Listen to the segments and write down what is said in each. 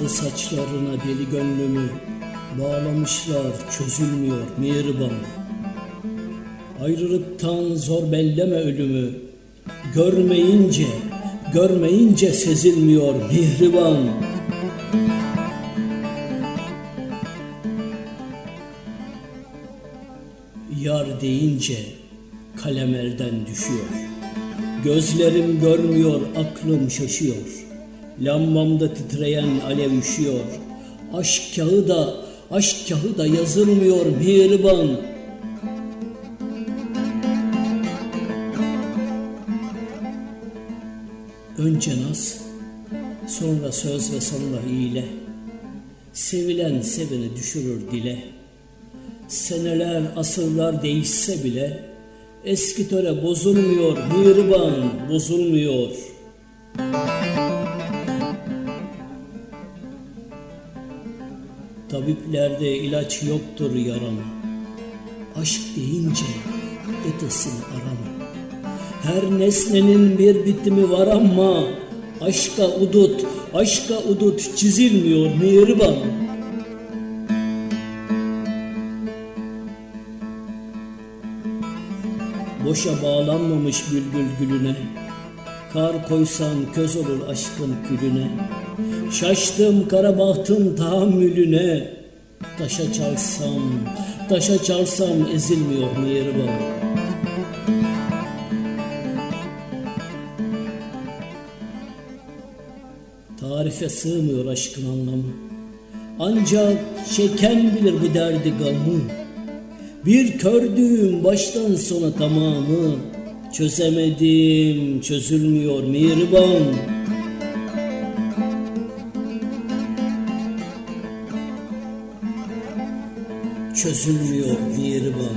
deli gönlümü Bağlamışlar çözülmüyor mihriban. Ayrılıktan zor belleme ölümü Görmeyince, görmeyince sezilmiyor mihriban. Yar deyince kalem elden düşüyor Gözlerim görmüyor, aklım şaşıyor Lambamda titreyen alev üşüyor Aşk kağıda, aşk kağıda yazılmıyor mihriban Önce naz, sonra söz ve sonra iyile. Sevilen seveni düşürür dile. Seneler, asırlar değişse bile eski töre bozulmuyor, mihriban bozulmuyor. Tabiplerde ilaç yoktur yarama. Aşk deyince ötesini arama. Her nesnenin bir bitimi var ama aşka udut, aşka udut çizilmiyor mihriban. Boşa bağlanmamış bülbül gülüne, kar koysan köz olur aşkın külüne. Şaştım kara bahtın tahammülüne, taşa çalsam, taşa çalsam ezilmiyor mihriban. Tarife sığmıyor aşkın anlamı. Ancak çeken bilir bu derdi gamı. Bir kördüğüm baştan sona tamamı. Çözemedim, çözülmüyor mihriban. Çözülmüyor mihriban.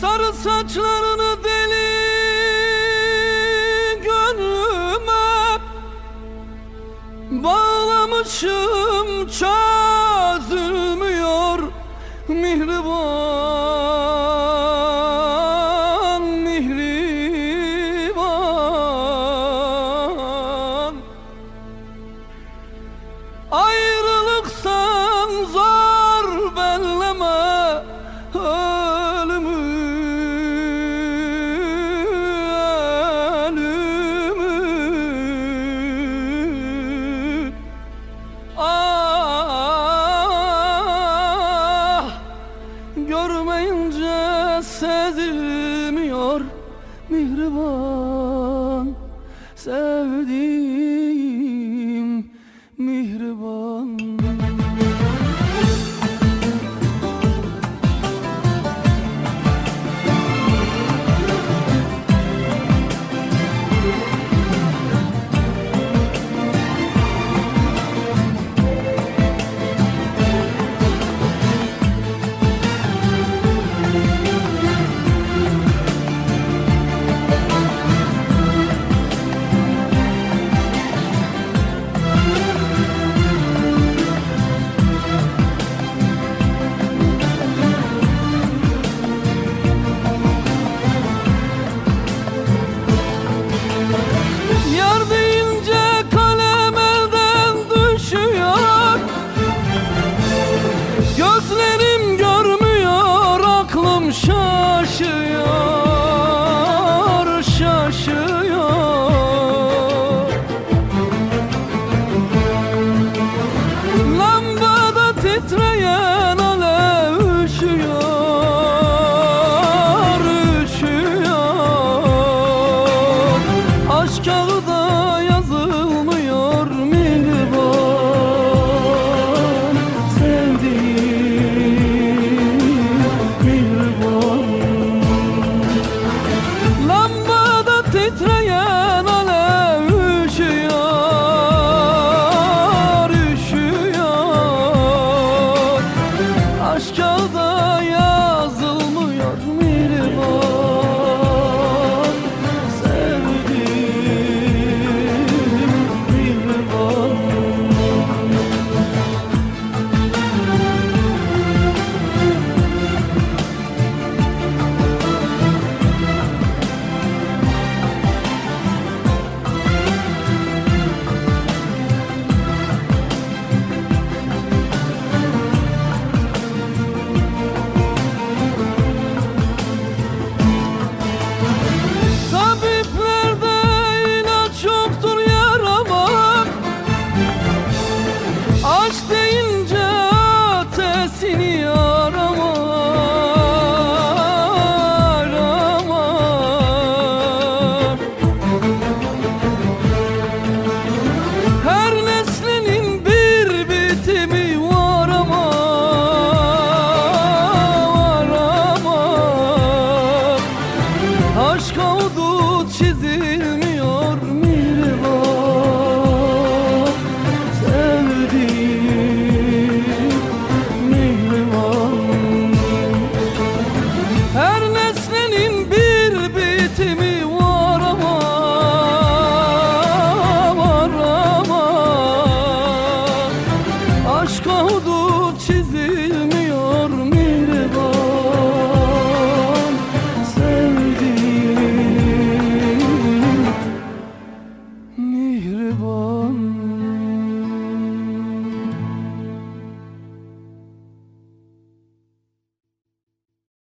Sarı saçlarını deli gönlüme Bağlamışım çözülmüyor mihriban sevdiğim aşık yeah. Aşk değil